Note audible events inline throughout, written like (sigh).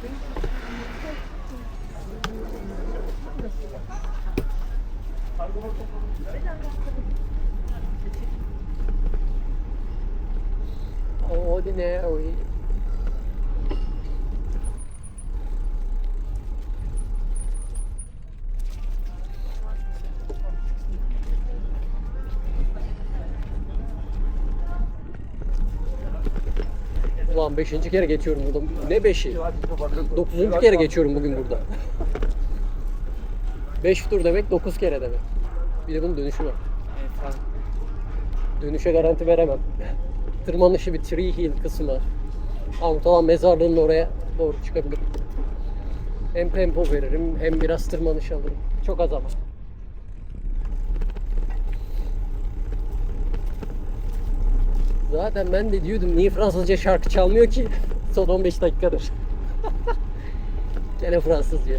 Oh, ordinary. Beşinci kere geçiyorum burada. Ne beşi? Dokuzuncu kere geçiyorum bugün burada. Beş tur demek dokuz kere demek. Bir de bunun dönüşü var. Dönüşe garanti veremem. Tırmanışı bir tree hill kısmı var. Amutalan mezarlığının oraya doğru çıkabilirim. Hem tempo veririm hem biraz tırmanış alırım. Çok az ama. Zaten ben de diyordum niye Fransızca şarkı çalmıyor ki son 15 dakikadır. Gene Fransızca.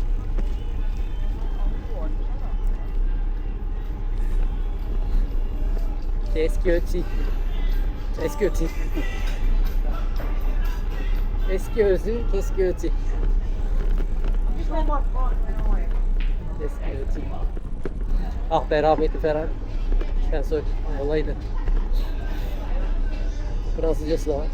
Tu Qu'est-ce que tu Qu'est-ce que tu Qu'est-ce que tu Ah be rahmetli Ferhan. Sen söyle. Olaydı. Fransızcası da var.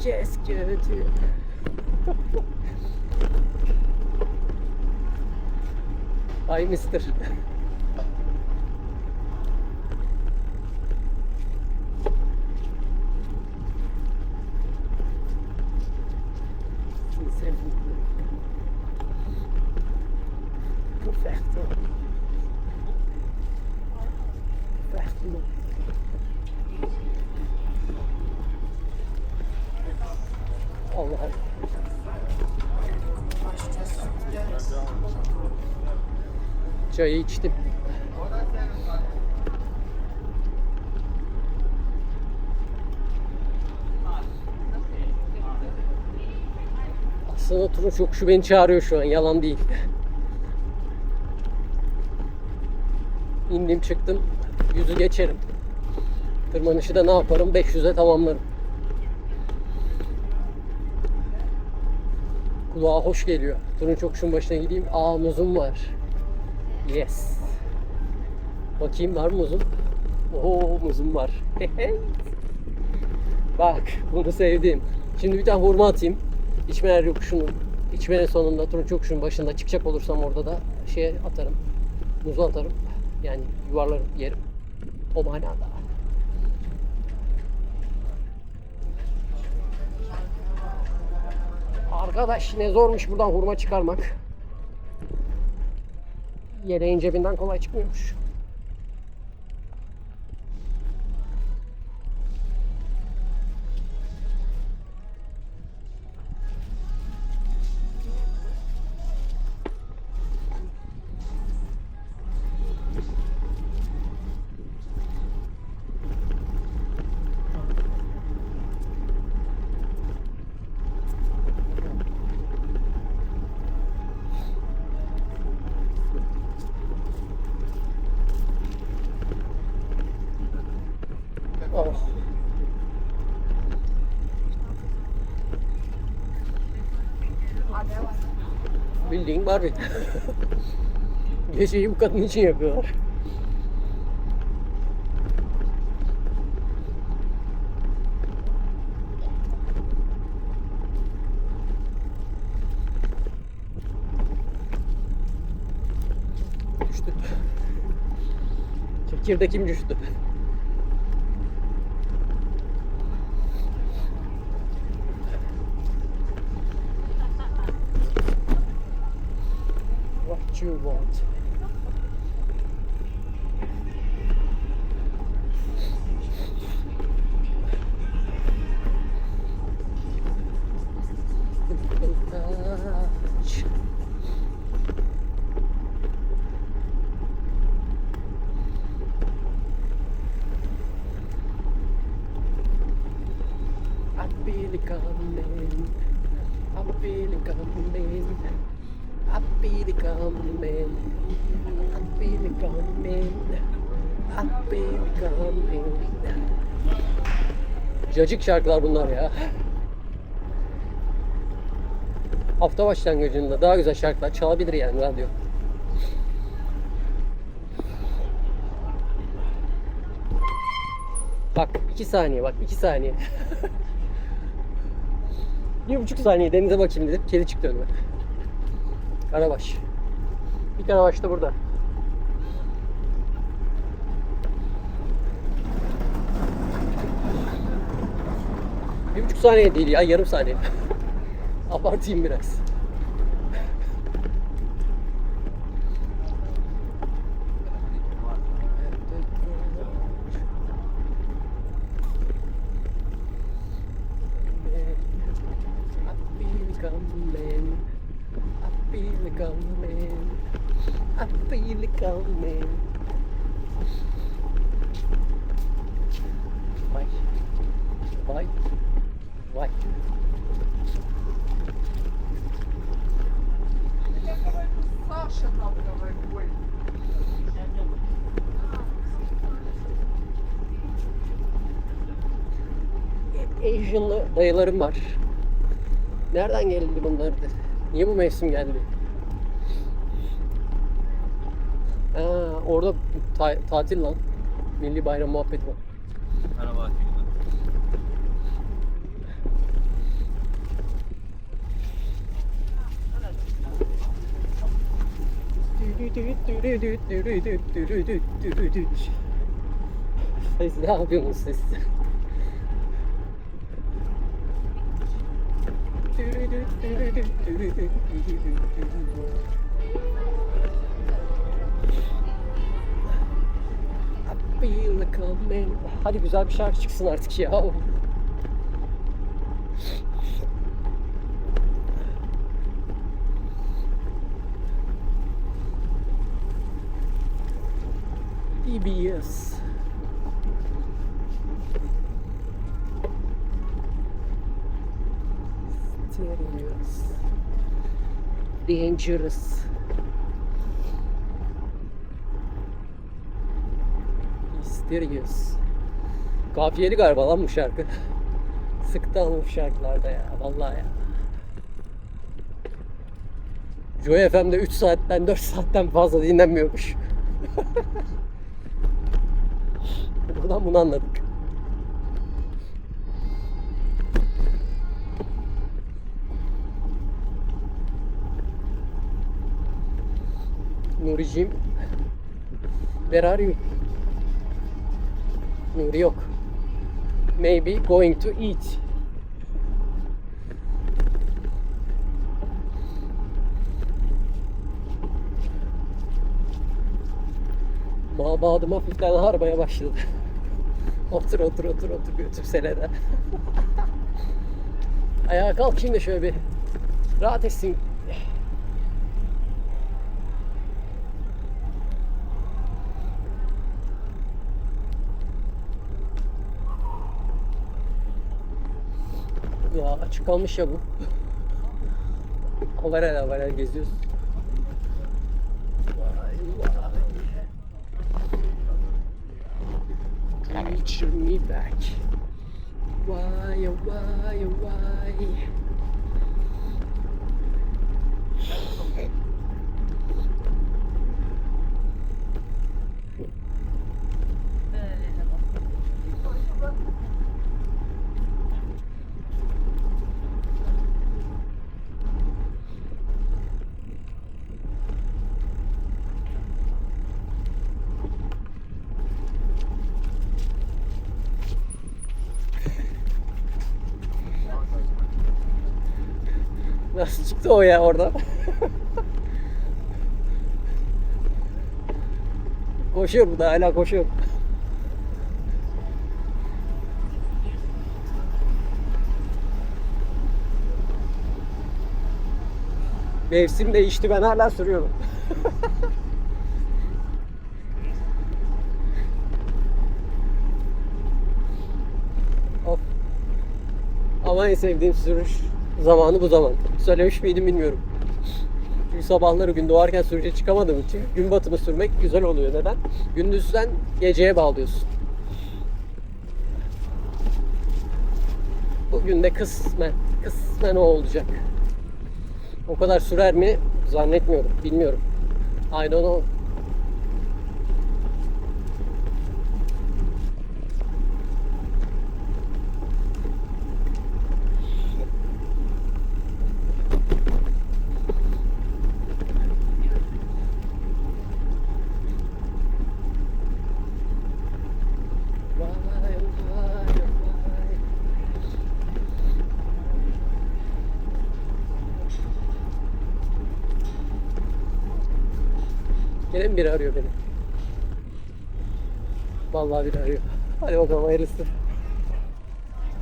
Que tu Ay mister. Aslında turun çok şu beni çağırıyor şu an yalan değil. İndim çıktım yüzü geçerim. Tırmanışı da ne yaparım 500'e tamamlarım. Kulağa hoş geliyor. Turun çok şun başına gideyim. Aa muzum var. Yes. Bakayım var mı muzum? Oo muzum var. (laughs) Bak bunu sevdim. Şimdi bir tane hurma atayım. İçmeler yokuşunun içmenin sonunda turun çok şunun başında çıkacak olursam orada da şey atarım. Muzu atarım. Yani yuvarlarım yerim. O manada. Arkadaş ne zormuş buradan hurma çıkarmak. Yeleğin cebinden kolay çıkmıyormuş. Bildiğin Barbie. (laughs) Geceyi bu kadın için yapıyorlar. Düştü. Çekirdekim düştü. Cacık şarkılar bunlar ya. Hafta başlangıcında daha güzel şarkılar çalabilir yani radyo. Bak iki saniye bak iki saniye. (laughs) Bir buçuk saniye denize bakayım dedim. Kedi çıktı önüme. Karabaş. Bir karabaş da burada. Bir buçuk saniye değil ya yarım saniye. (laughs) Abartayım biraz. Dayılarım var. Nereden geldi bunlar? Niye bu mevsim geldi? Ha, orada ta- tatil lan. Milli bayram muhabbeti var. Merhaba Atilla. Siz ne yapıyorsunuz siz? I feel the coming. Hadi güzel bir şarkı çıksın artık ya. DBS. (laughs) Dangerous. Mysterious. Kafiyeli galiba lan bu şarkı. Sıktı bu şarkılarda ya. Vallahi ya. Joy FM'de 3 saatten 4 saatten fazla dinlenmiyormuş. (laughs) Buradan bunu anladık. Nuriciğim. Where are you? Nuri yok. Maybe going to eat. Mabadım hafiften ağrımaya başladı. (laughs) otur otur otur otur götür senede. (laughs) Ayağa kalkayım da şöyle bir rahat etsin. Ya açık kalmış ya bu. Havarel havarel geziyoruz. Vay vay. Reach me back. Why, why, why? Nasıl o ya orada? koşuyor bu da hala koşuyor. Mevsim değişti ben hala sürüyorum. (laughs) of. Ama en sevdiğim sürüş zamanı bu zaman. Söylemiş miydim bilmiyorum. Çünkü sabahları gün doğarken sürüce çıkamadığım için gün batımı sürmek güzel oluyor. Neden? Gündüzden geceye bağlıyorsun. Bugün de kısmen, kısmen o olacak. O kadar sürer mi? Zannetmiyorum. Bilmiyorum. I don't know. Vay, vay, vay. Gene mi biri arıyor beni? Vallahi biri arıyor. Hadi bakalım hayırlısı.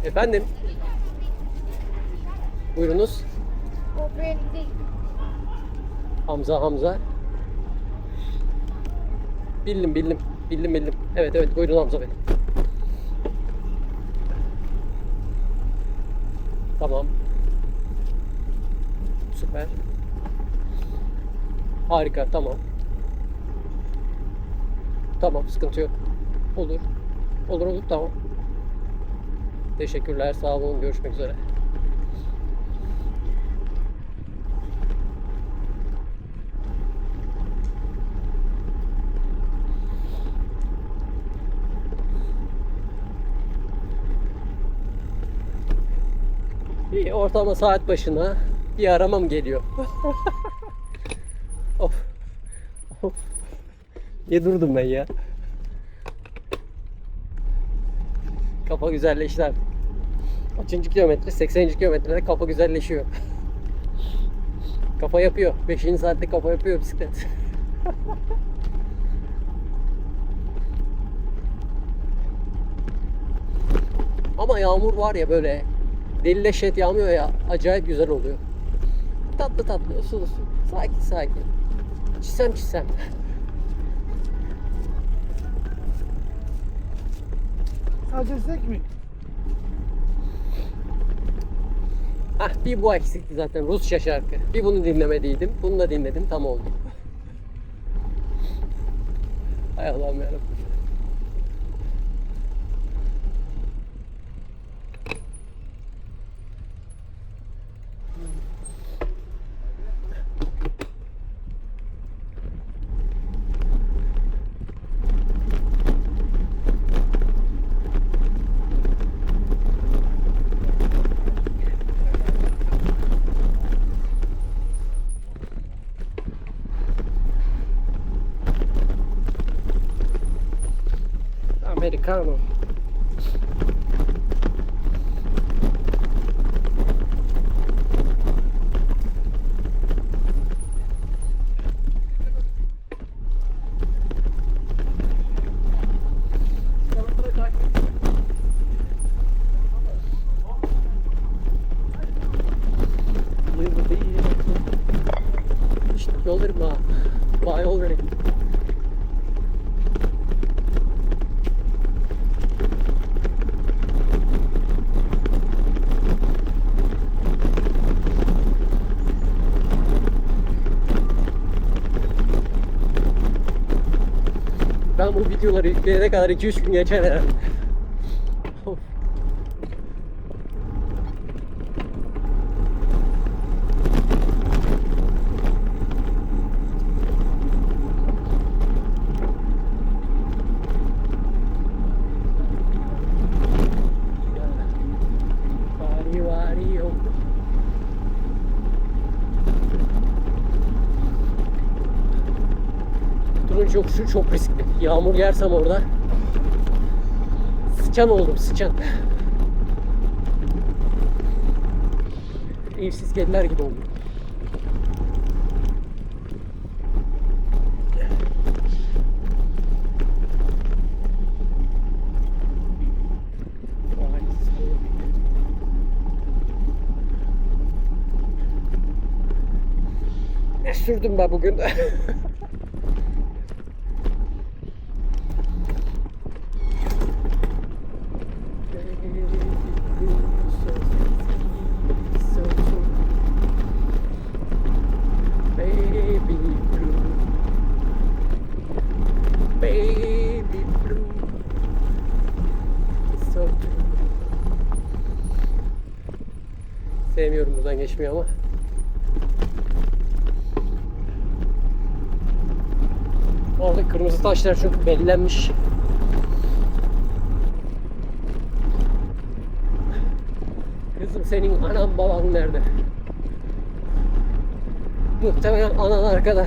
Efendim? Buyurunuz. Hamza Hamza. Bildim bildim. Bildim bildim. Evet evet buyurun Hamza Bey. Tamam. Süper. Harika tamam. Tamam sıkıntı yok. Olur. Olur olur tamam. Teşekkürler sağ olun görüşmek üzere. Bir ortalama saat başına bir aramam geliyor. (laughs) of. Of. Niye durdum ben ya? Kafa güzelleşti artık. Kaçıncı kilometre? 80. kilometrede kafa güzelleşiyor. kafa yapıyor. 5. saatte kafa yapıyor bisiklet. (laughs) Ama yağmur var ya böyle deli leşet yağmıyor ya acayip güzel oluyor. Tatlı tatlı sulu sulu sakin sakin. Çisem çisem. (laughs) Sadece zevk mi? Ah bir bu eksikti zaten Rusça şarkı. Bir bunu dinlemediydim. Bunu da dinledim tam oldu. Hay Allah'ım yarabbim. Yollarım ha. Buy already. Ben bu videoları yükleyene kadar 2-3 gün geçer herhalde. Of. Vari vari yok. Çok şu çok riskli. Yağmur yersem orada sıçan oldum sıçan. Evsiz kediler gibi oldum. Sürdüm ben bugün? (laughs) Geçmeyi ama. Orada kırmızı taşlar çünkü bellenmiş. Kızım senin anan baban nerede? Muhtemelen anan arkada.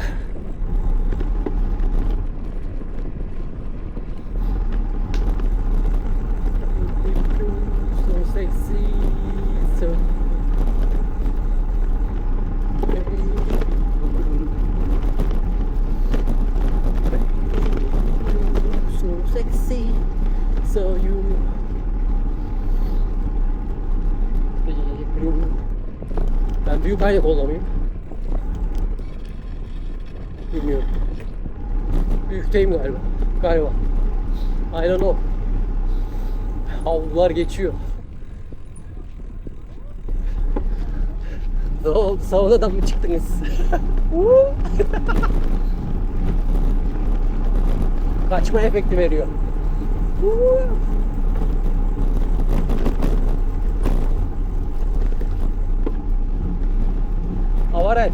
Kolla mıyım? Bilmiyorum. Büyükteyim galiba. Galiba. Don't know. Havlular geçiyor. Ne oldu? Saunadan mı çıktınız? (laughs) Kaçma efekti veriyor. Avarel.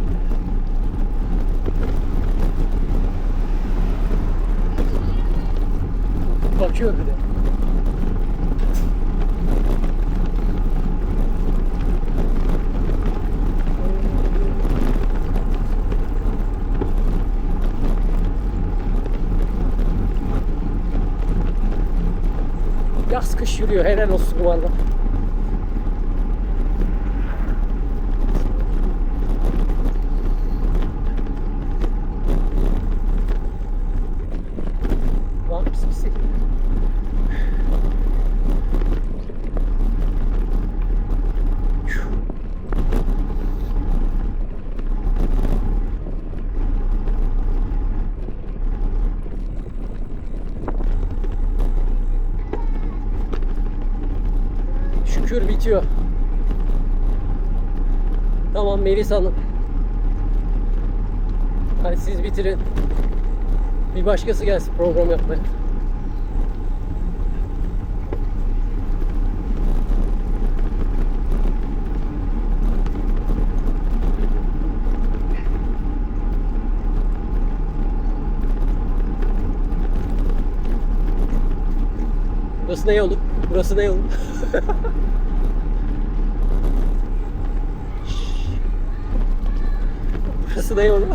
Bakıyor bir de. Yaz kış yürüyor helal olsun valla. Bitiyor. Tamam Melis Hanım. Hadi siz bitirin. Bir başkası gelsin program yapmaya. Burası ne yolu? Burası ne yolu? (laughs) Burası ne yolu?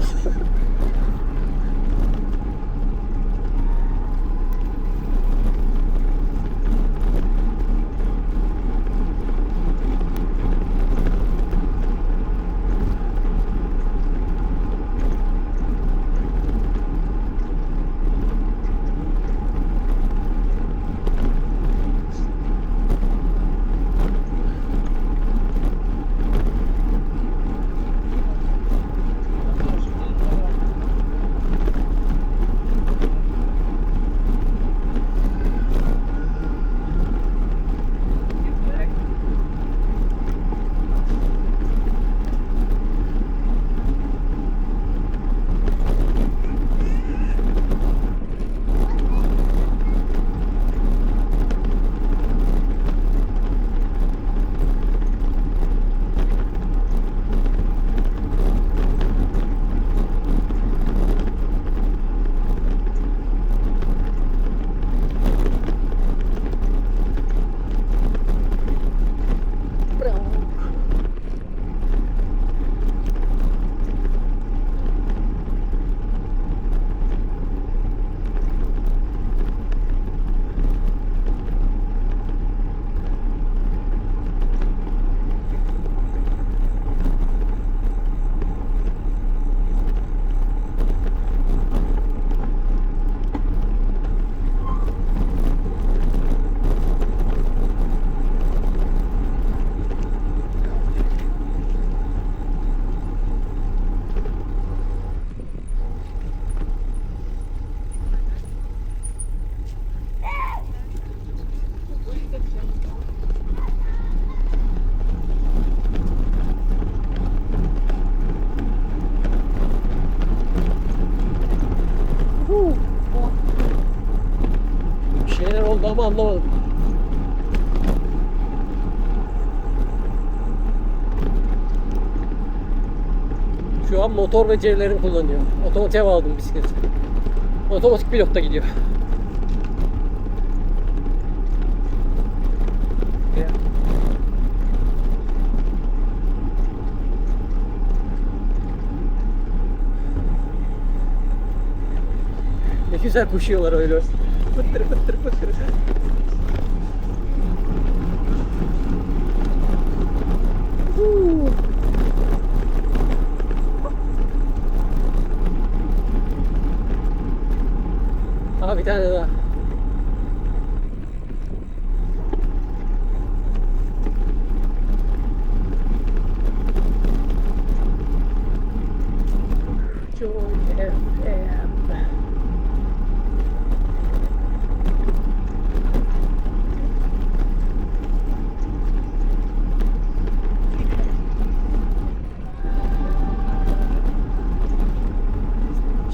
Şeyler oldu ama anlamadım. Şu an motor becerilerini kullanıyor. Otomatik aldım bisikleti. Otomatik pilotta gidiyor. Ne güzel koşuyorlar öyle. Fıttır fıttır fıttır. Huu. Aha bir tane daha. Joy FM.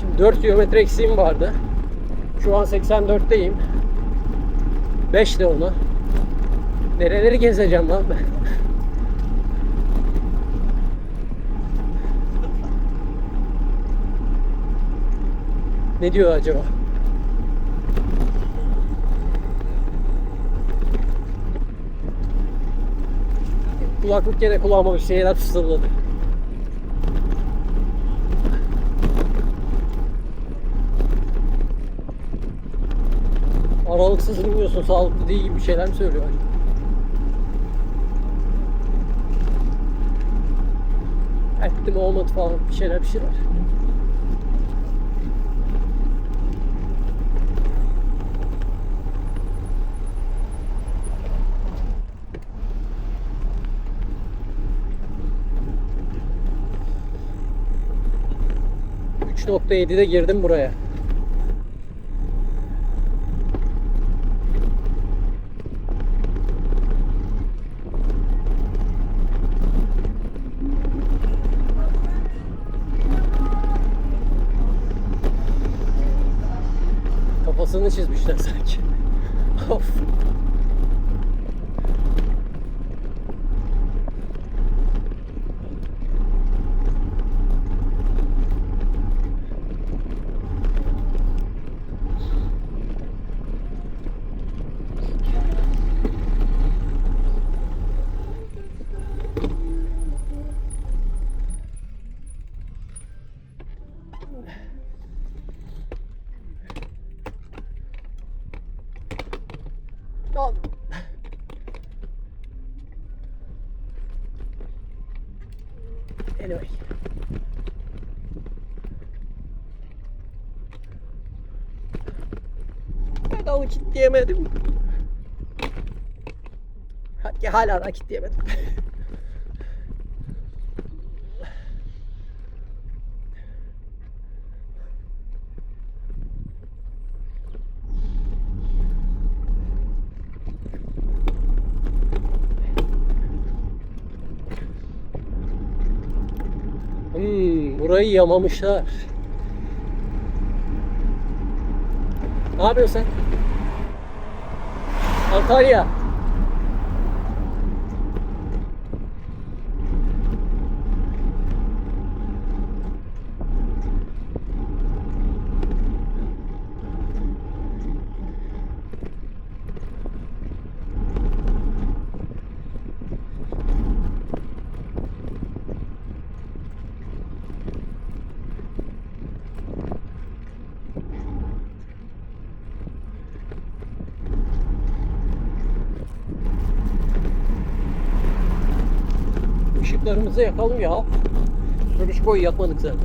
Şimdi 4 kilometre eksiğim vardı. Şu an 84'teyim. 5 de onu. Nereleri gezeceğim lan ben? (laughs) ne diyor acaba? Kulaklık gene kulağıma bir şeyler fısıldadı. Aralıksız dinliyorsun, sağlıklı değil gibi bir şeyler mi söylüyor acaba? Etti mi olmadı falan bir şeyler bir şeyler. ...3.7'de girdim buraya. Hatta hala da kilitleyemedim. Hmm, burayı yamamışlar. Ne yapıyorsun sen? Antalya. Işıklarımızı yakalım ya. Duruş boyu yakmadık zaten.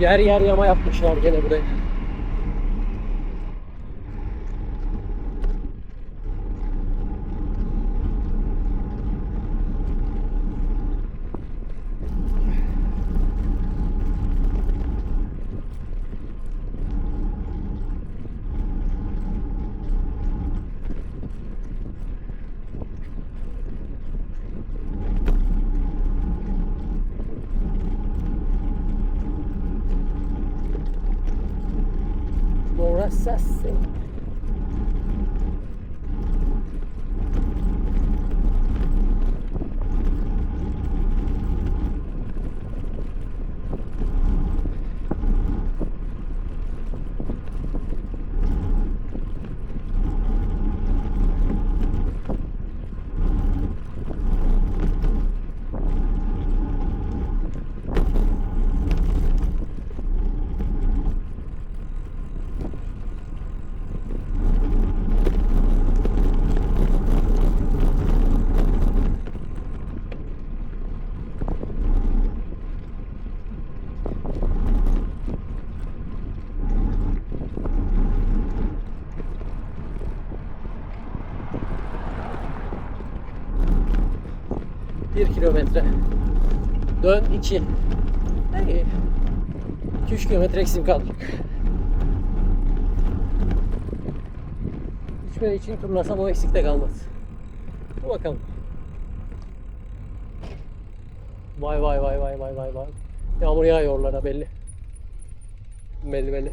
Yer yer yama yapmışlar gene buraya. 1 kilometre. Dön 2. Yani 2-3 kilometre eksim kaldı. İçme için turlasam o eksik de kalmaz. Dur bakalım. Vay vay vay vay vay vay vay. Yağmur yağıyor oralara belli. Belli belli.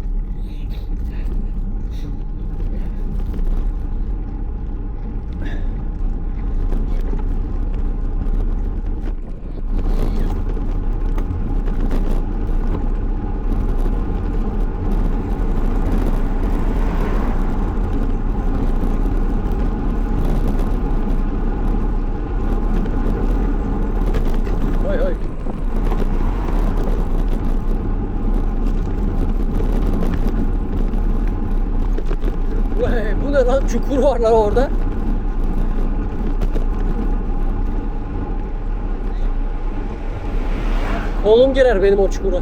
Çukur var lan orada. Kolum girer benim o çukura.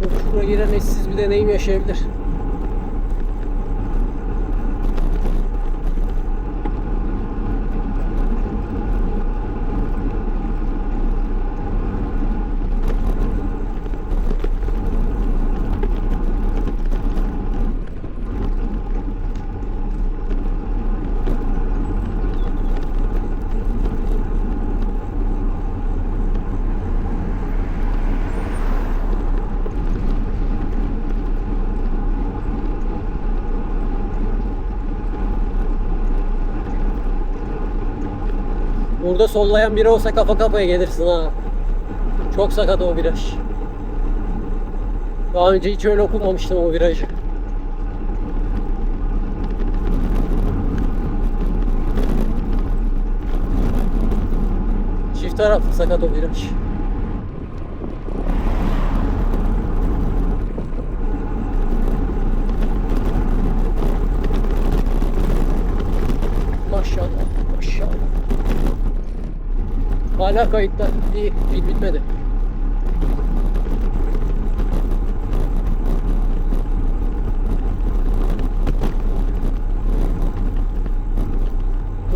O çukura giren eşsiz bir deneyim yaşayabilir. Burada sollayan biri olsa kafa kafaya gelirsin ha. Çok sakat o viraj. Daha önce hiç öyle okumamıştım o virajı. Çift taraflı sakat o viraj. Maşallah, maşallah. Hala kayıtta. İyi, pil bitmedi.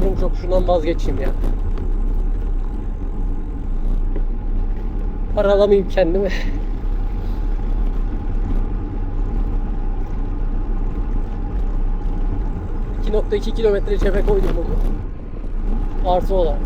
Durum çok şundan vazgeçeyim ya. Paralamayayım kendimi. (laughs) ...2.2 kilometre cebe koydum bunu. Artı olarak.